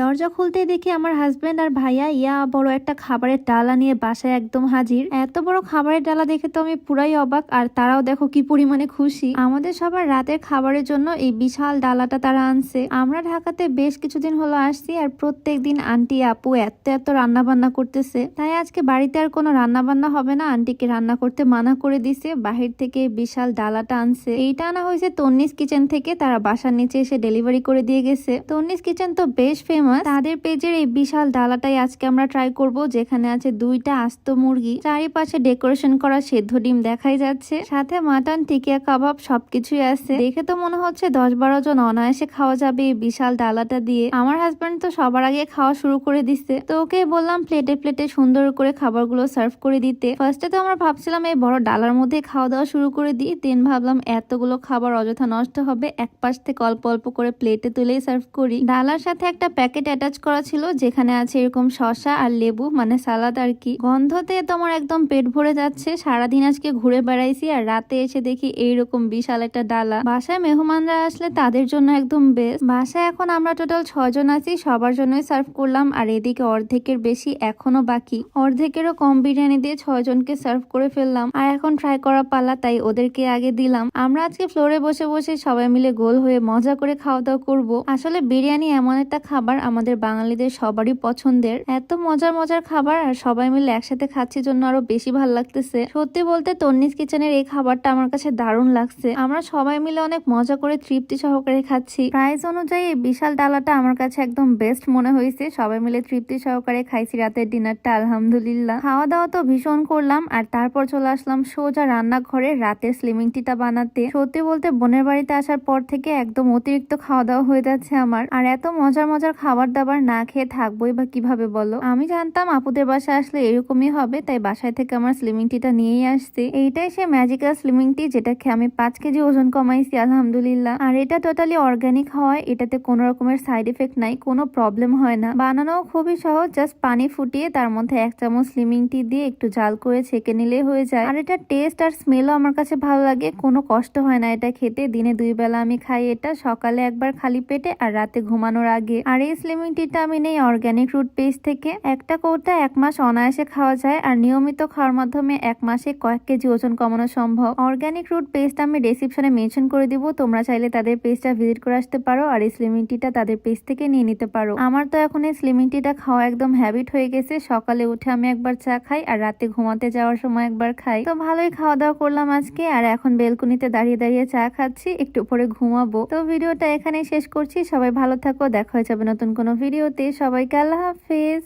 দরজা খুলতে দেখি আমার হাজবেন্ড আর ভাইয়া ইয়া বড় একটা খাবারের ডালা নিয়ে বাসায় একদম হাজির। এত বড় খাবারের ডালা দেখে তো আমি পুরাই অবাক, আর তারাও দেখো কি পরিমাণে খুশি। আমাদের সবার রাতের খাবারের জন্য এই বিশাল ডালাটা তারা আনছে। আমরা ঢাকাতে বেশ কিছুদিন হলো আসছি, আর প্রত্যেক দিন আন্টি আপু এত এত রান্না বান্না করতেছে। তাই আজকে বাড়িতে আর কোনো রান্না বান্না হবে না। আন্টিকে রান্না করতে মানা করে দিছে, বাহির থেকে বিশাল ডালাটা আনছে। এইটা আনা হয়েছে তন্নিস কিচেন থেকে। তারা বাসার নিচে এসে ডেলিভারি করে দিয়ে গেছে। তন্নিস কিচেন তো বেশ ফেমাস তাদের পেজের এই বিশাল ডালাটাই আজকে আমরা ট্রাই করব, যেখানে আছে দুইটা আস্ত মুরগি। চারিপাশে ডেকোরেশন করা সেদ্ধ ডিম দেখাই যাচ্ছে। সাথে মাটন টিকিয়া কাবাব সবকিছুই আছে। দেখে তো মনে হচ্ছে দশ বারো জন অনায়াসে খাওয়া যাবে এই বিশাল ডালাটা দিয়ে। আমার হাজব্যান্ড তো সবার আগে খাওয়া শুরু করে দিচ্ছে তো ওকে বললাম প্লেটে প্লেটে সুন্দর করে খাবারগুলো সার্ভ করে দিতে। ফার্স্টে তো আমরা ভাবছিলাম এই বড় ডালার মধ্যে খাওয়া দাওয়া শুরু করে দিই। দেন ভাবলাম এতগুলো খাবার অযথা নষ্ট হবে। এক পাশ থেকে অল্প অল্প করে প্লেটে তুলেই সার্ভ করি। ডালার সাথে একটা প্যাকেট অ্যাটাচ করা ছিল, যেখানে আছে এরকম শশা আর লেবু মানে সালাদ আর কি। গন্ধতে তোমার একদম পেট ভরে যাচ্ছে। সারাদিন আজকে ঘুরে বেড়াইছি আর রাতে এসে দেখি এইরকম বিশাল একটা ডালা। বাসায় মেহমানরা আসলে তাদের জন্য একদম বেস্ট বাসায় এখন আমরা টোটাল ছজন আছি, সবার জন্যই সার্ভ করলাম আর এদিকে অর্ধেকের বেশি এখনও বাকি। অর্ধেকেরও কম বিরিয়ানি দিয়ে ছয়জনকে সার্ভ করে ফেললাম আর এখন ট্রাই করা পালা, তাই ওদেরকে আগে দিলাম। আমরা আজকে ফ্লোরে বসে বসে সবাই মিলে গোল হয়ে মজা করে খাওয়া দাওয়া করব। আসলে বিরিয়ানি এমন একটা খাবার আমাদের বাঙালিদের সবারই পছন্দের। এত মজার মজার খাবার আর সবাই মিলে একসাথে খাচ্ছি জন্য আরও বেশি ভালো লাগতেছে। সত্যি বলতে তন্নিস কিচেনের এই খাবারটা আমার কাছে দারুণ লাগছে। আমরা সবাই মিলে অনেক মজা করে তৃপ্তি সহকারে খাচ্ছি। প্রাইস অনুযায়ী বিশাল ডালাটা আমার কাছে একদম বেস্ট মনে হয়েছে। সবাই মিলে তৃপ্তি সহকারে খাইছি রাতের ডিনারটা আলহামদুলিল্লাহ। খাওয়া দাওয়া তো ভীষণ করলাম আর তারপর চলে আসলাম সোজা রান্নাঘরে রাতের স্লিমিং টিটা বানাতে। সত্যি বলতে বোনের বাড়িতে আসার পর থেকে একদম অতিরিক্ত খাওয়া দাওয়া হয়ে যাচ্ছে আমার। আর এত মজার মজার খাবার দাবার না খেয়ে থাকবোই বা কীভাবে বলো? আমি জানতাম আপুদের বাসায় আসলে এরকমই হবে, তাই বাসায় থেকে আমার স্লিমিং টিটা নিয়েই আসছি। এইটাই সে ম্যাজিক্যাল স্লিমিং টি যেটা খেয়ে আমি পাঁচ কেজি ওজন কমাইছি, আলহামদুলিল্লাহ। আর এটা টোটালি অর্গানিক হয়, এটাতে কোনো রকমের সাইড এফেক্ট নাই, কোনো প্রবলেম হয় না। বানানো খুবই সহজ জাস্ট পানি ফুটিয়ে তার মধ্যে এক চামচ স্লিমিং টি দিয়ে একটু জাল করে ছেঁকে নিলেই হয়ে যায়। আর এটা টেস্ট আর স্মেলও আমার কাছে ভালো লাগে, কোনো কষ্ট হয় না এটা খেতে। দিনে দুই বেলা আমি খাই এটা, সকালে একবার খালি পেটে আর রাতে ঘুমানোর আগে। আর এই স্লিমিং টিটা আমি নেই অর্গানিক রুট পেজ থেকে একটা কৌটা এক মাস অনায়াসে খাওয়া যায় আর নিয়মিত খাওয়ার মাধ্যমে এক মাসে কয়েক কেজি ওজন কমানো সম্ভব। অর্গানিক রুট পেজটা আমি ডেসক্রিপশনে মেনশন করে দিব, তোমরা চাইলে তাদের পেজটা ভিজিট করে আসতে পারো আর এই স্লিমিং টিটা তাদের পেজ থেকে নিয়ে নিতে পারো। আমার তো এখন এই স্লিমিং টিটা খাওয়া একদম হ্যাবিট হয়ে গেছে। সকালে উঠে আমি একবার চা খাই আর রাতে ঘুমাতে যাওয়ার সময় একবার খাই। তো ভালোই খাওয়া দাওয়া করলাম আজকে আর এখন বেলকুনিতে দাঁড়িয়ে দাঁড়িয়ে চা খাচ্ছি, একটু পরে ঘুমাবো। তো ভিডিওটা এখানেই শেষ করছি, সবাই ভালো থাকো, দেখা হয়ে যাবে নতুন কোনো ভিডিওতে সবাইকে আল্লাহ হাফেজ।